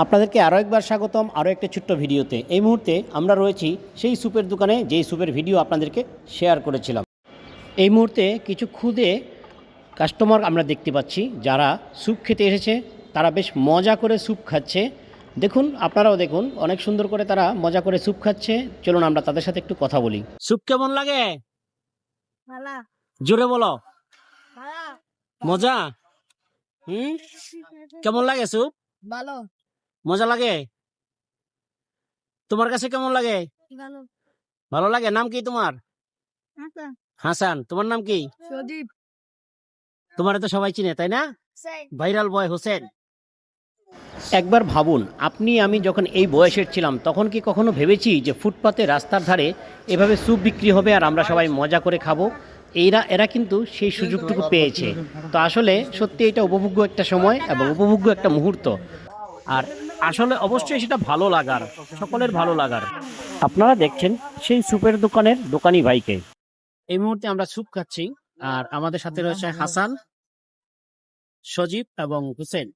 আপনাদেরকে আরও একবার স্বাগতম আরও একটা ছোট্ট ভিডিওতে। এই মুহূর্তে আমরা রয়েছি সেই স্যুপের দোকানে যেই স্যুপের ভিডিও আপনাদেরকে শেয়ার করেছিলাম। এই মুহূর্তে কিছু খুদে কাস্টমার আমরা দেখতে পাচ্ছি যারা স্যুপ খেতে এসেছে তারা বেশ মজা করে স্যুপ খাচ্ছে। দেখুন আপনারাও দেখুন অনেক সুন্দর করে তারা মজা করে স্যুপ খাচ্ছে। চলুন আমরা তাদের সাথে একটু কথা বলি। স্যুপ কেমন লাগে? জোরে বলো। মজা? হুম? কেমন লাগে স্যুপ? ভালো। মজা লাগে? তোমার কাছে কেমন লাগে? ভালো। লাগে? নাম কি তোমার? হাসান। তোমার নাম কি? সদীপ তোমার তো সবাই চিনে তাই না? Viral boy Hossain. একবার ভাবুন আপনি আমি যখন এই বয়সের ছিলাম তখন কি কখনো ভেবেছি যে ফুটপাতে রাস্তার ধারে এভাবে স্যুপ বিক্রি হবে আর আমরা সবাই মজা করে খাব? এরা এরা কিন্তু সেই সুযোগটুকু পেয়েছে। তো আসলে সত্যি এটা উপভোগ্য একটা সময় এবং উপভোগ্য একটা মুহূর্ত। আর আসলে অবশ্যই সেটা ভালো লাগার, সকলের ভালো লাগার। আপনারা দেখছেন সেই সুপের দোকানের দোকানি ভাইকে। এই মুহূর্তে আমরা সুপ খাচ্ছি, আর আমাদের সাথে রয়েছে হাসান, সজীব এবং হুসেন।